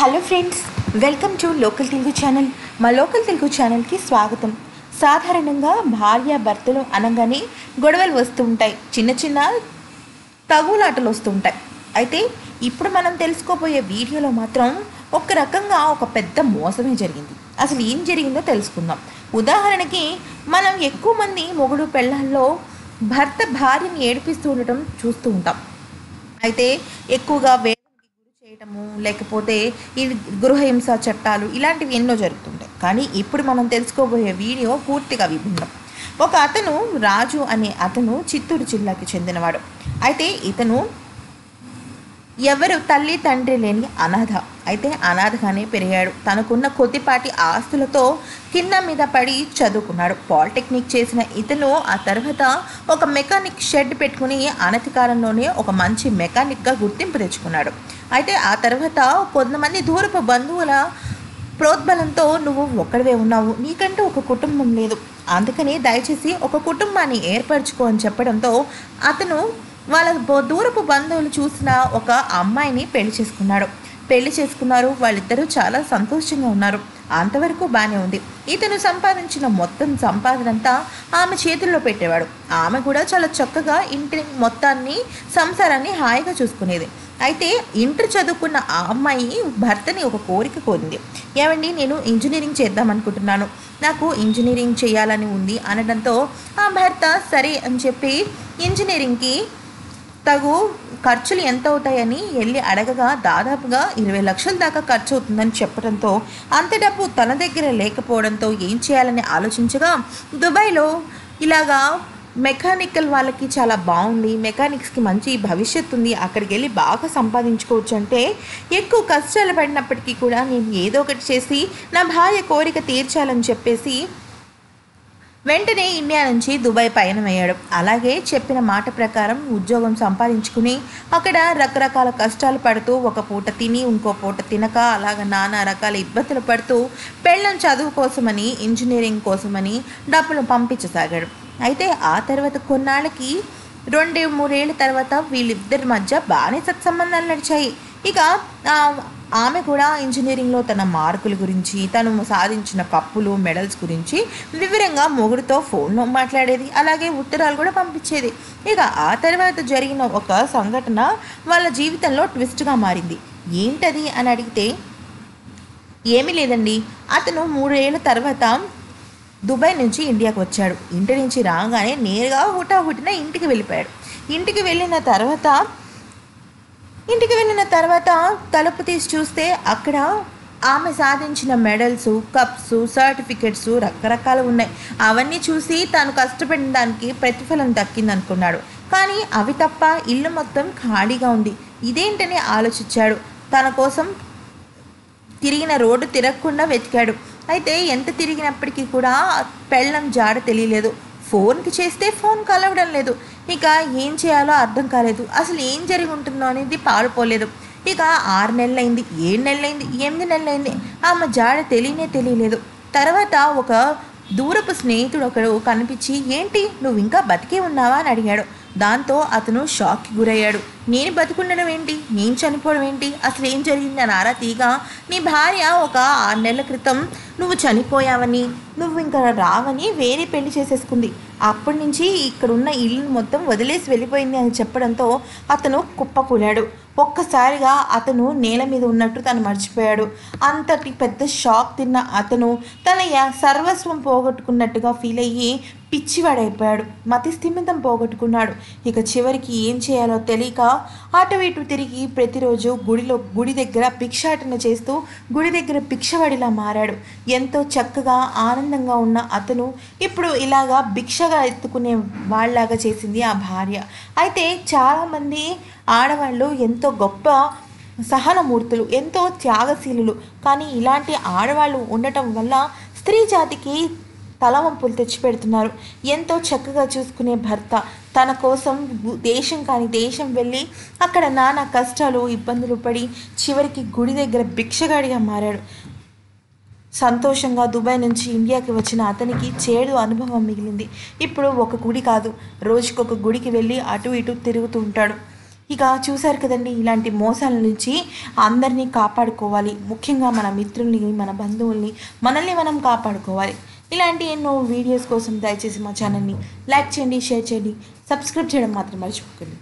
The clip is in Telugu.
Hello friends welcome to local Telugu channel మా లోకల్ తెలుగు ఛానల్కి స్వాగతం. సాధారణంగా భార్య భర్తలు అనగానే గొడవలు వస్తూ ఉంటాయి. చిన్న చిన్న తగులాటలు వస్తూ ఉంటాయి. అయితే ఇప్పుడు మనం తెలుసుకోబోయే వీడియోలో మాత్రం ఒక రకంగా ఒక పెద్ద మోసమే జరిగింది. అసలు ఏం జరిగిందో తెలుసుకుందాం. ఉదాహరణకి మనం ఎక్కువ మంది మొగుడు పెళ్ళాల్లో భర్త భార్యని ఏడిపిస్తూ ఉండటం చూస్తూ ఉంటాం. అయితే ఎక్కువగా వే చేయటము లేకపోతే ఈ గృహహింస చట్టాలు ఇలాంటివి ఎన్నో జరుగుతుంటాయి. కానీ ఇప్పుడు మనం తెలుసుకోబోయే వీడియో పూర్తిగా విభిన్నం. ఒక అతను రాజు అనే అతను చిత్తూరు జిల్లాకి చెందినవాడు. అయితే ఇతను ఎవరు తల్లి తండ్రి లేని అనాథ అయితే అనాథగానే పెరిగాడు. తనకున్న కొద్దిపాటి ఆస్తులతో కింద మీద పడి చదువుకున్నాడు. పాలిటెక్నిక్ చేసిన ఇతను ఆ తర్వాత ఒక మెకానిక్ షెడ్ పెట్టుకుని అనతి కాలంలోనే ఒక మంచి మెకానిక్గా గుర్తింపు తెచ్చుకున్నాడు. అయితే ఆ తర్వాత కొంతమంది దూరపు బంధువుల ప్రోద్బలంతో నువ్వు ఒక్కడివే ఉన్నావు. నీకంటూ ఒక కుటుంబం లేదు. అందుకని దయచేసి ఒక కుటుంబాన్ని ఏర్పరచుకో అని చెప్పడంతో అతను వాళ్ళ దూరపు బంధువులు చూసిన ఒక అమ్మాయిని పెళ్ళి చేసుకున్నాడు. పెళ్ళి చేసుకున్నారు. వాళ్ళిద్దరూ చాలా సంతోషంగా ఉన్నారు. అంతవరకు బాగానే ఉంది. ఇతను సంపాదించిన మొత్తం సంపాదన అంతా ఆమె చేతుల్లో పెట్టేవాడు. ఆమె కూడా చాలా చక్కగా ఇంటి మొత్తాన్ని సంసారాన్ని హాయిగా చూసుకునేది. అయితే ఇంటర్ చదువుకున్న ఆ అమ్మాయి భర్తని ఒక కోరిక కోరింది. ఏమండి నేను ఇంజనీరింగ్ చేద్దాం అనుకుంటున్నాను నాకు ఇంజనీరింగ్ చేయాలని ఉంది అనడంతో ఆ భర్త సరే అని చెప్పి ఇంజనీరింగ్కి తగు ఖర్చులు ఎంత అవుతాయని వెళ్ళి అడగగా దాదాపుగా ఇరవై లక్షల దాకా ఖర్చు అవుతుందని చెప్పడంతో అంత డబ్బు తన దగ్గర లేకపోవడంతో ఏం చేయాలని ఆలోచించగా దుబాయ్లో ఇలాగా మెకానికల్ వాళ్ళకి చాలా బాగుంది మెకానిక్స్కి మంచి భవిష్యత్తు ఉంది అక్కడికి వెళ్ళి బాగా సంపాదించుకోవచ్చు అంటే ఎక్కువ కష్టాలు పడినప్పటికీ కూడా నేను ఏదో ఒకటి చేసి నా భార్య కోరిక తీర్చాలని చెప్పేసి వెంటనే ఇండియా నుంచి దుబాయ్ పయనమయ్యాడు. అలాగే చెప్పిన మాట ప్రకారం ఉద్యోగం సంపాదించుకుని అక్కడ రకరకాల కష్టాలు పడుతూ ఒక పూట తిని ఇంకో పూట తినక అలాగ నానా రకాల ఇబ్బందులు పడుతూ పెళ్ళం చదువు కోసమని ఇంజనీరింగ్ కోసమని డబ్బులు పంపించసాగాడు. అయితే ఆ తర్వాత కొన్నాళ్ళకి రెండు మూడేళ్ళ తర్వాత వీళ్ళిద్దరి మధ్య బాగానే సత్సంబంధాలు నడిచాయి. ఇక ఆమె కూడా ఇంజనీరింగ్లో తన మార్కుల గురించి తను సాధించిన కప్పులు మెడల్స్ గురించి వివరంగా మొగుడితో ఫోన్లో మాట్లాడేది. అలాగే ఉత్తరాలు కూడా పంపించేది. ఇక ఆ తర్వాత జరిగిన ఒక సంఘటన వాళ్ళ జీవితంలో ట్విస్ట్గా మారింది. ఏంటది అని అడిగితే ఏమీ లేదండి. అతను మూడేళ్ళ తర్వాత దుబాయ్ నుంచి ఇండియాకి వచ్చాడు. ఇంటి నుంచి రాగానే నేరుగా హుటాహుటిన ఇంటికి వెళ్ళిపోయాడు. ఇంటికి వెళ్ళిన తర్వాత ఇంటికి వెళ్ళిన తర్వాత తలుపు తీసి చూస్తే అక్కడ ఆమె సాధించిన మెడల్స్ కప్స్ సర్టిఫికెట్స్ రకరకాలు ఉన్నాయి. అవన్నీ చూసి తాను కష్టపడిన దానికి ప్రతిఫలం దక్కిందనుకున్నాడు. కానీ అవి తప్ప ఇల్లు మొత్తం ఖాళీగా ఉంది. ఇదేంటని ఆలోచించాడు. తన కోసం తిరిగిన రోడ్డు తిరగకుండా వెతికాడు. అయితే ఎంత తిరిగినప్పటికీ కూడా పెళ్ళం జాడ తెలియలేదు. ఫోన్కి చేస్తే ఫోన్ కలవడం లేదు. ఇక ఏం చేయాలో అర్థం కాలేదు. అసలు ఏం జరిగి ఉంటుందో అనేది పాలుపోలేదు ఇక ఆరు నెలలైంది ఏడు నెలలైంది ఎనిమిది నెలలైంది. ఆమె జాడ తెలియనే తెలియలేదు. తర్వాత ఒక దూరపు స్నేహితుడు ఒకడు కనిపించి ఏంటి నువ్వు ఇంకా బతికే ఉన్నావా? అని అడిగాడు. దాంతో అతను షాక్కి గురయ్యాడు. నేను బతుకుండడం ఏంటి? నేను చనిపోవడం ఏంటి? అసలు ఏం జరిగింది? అని ఆరా తీగా నీ భార్య ఒక ఆరు నెలల క్రితం నువ్వు చనిపోయావని నువ్వు ఇంకా రావని వేరే పెళ్ళి చేసేసుకుంది. అప్పటి నుంచి ఇక్కడున్న ఇల్లు మొత్తం వదిలేసి వెళ్ళిపోయింది అని చెప్పడంతో అతను కుప్పకూలాడు. ఒక్కసారిగా అతను నేల మీద ఉన్నట్టు తను మర్చిపోయాడు. అంతటి పెద్ద షాక్ తిన్న అతను తన సర్వస్వం పోగొట్టుకున్నట్టుగా ఫీల్ అయ్యి పిచ్చివాడైపోయాడు. మతిస్థిమితం పోగొట్టుకున్నాడు. ఇక చివరికి ఏం చేయాలో తెలియక అటు ఇటు తిరిగి ప్రతిరోజు గుడిలో గుడి దగ్గర భిక్షాటన చేస్తూ గుడి దగ్గర భిక్షవాడిలా మారాడు. ఎంతో చక్కగా ఆనందంగా ఉన్న అతను ఇప్పుడు ఇలాగా భిక్షగా ఎత్తుకునే వాళ్ళలాగా చేసింది ఆ భార్య. అయితే చాలామంది ఆడవాళ్ళు ఎంతో గొప్ప సహనమూర్తులు ఎంతో త్యాగశీలులు. కానీ ఇలాంటి ఆడవాళ్ళు ఉండటం వల్ల స్త్రీ జాతికి తలవంపులు తెచ్చిపెడుతున్నారు. ఎంతో చక్కగా చూసుకునే భర్త తన కోసం దేశం కాని దేశం వెళ్ళి అక్కడ నానా కష్టాలు ఇబ్బందులు పడి చివరికి గుడి దగ్గర భిక్షగాడిగా మారాడు. సంతోషంగా దుబాయ్ నుంచి ఇండియాకి వచ్చిన అతనికి చేడు అనుభవం మిగిలింది. ఇప్పుడు ఒక గుడి కాదు రోజుకొక గుడికి వెళ్ళి అటు ఇటు తిరుగుతూ ఉంటాడు. ఇక చూశారు కదండి ఇలాంటి మోసాల నుంచి అందరినీ కాపాడుకోవాలి. ముఖ్యంగా మన మిత్రుల్ని మన బంధువుల్ని మనల్ని మనం కాపాడుకోవాలి. ఇలాంటి ఎన్నో వీడియోస్ కోసం దయచేసి మా ఛానల్ని లైక్ చేయండి షేర్ చేయండి సబ్స్క్రైబ్ చేయడం మాత్రం మర్చిపోకండి.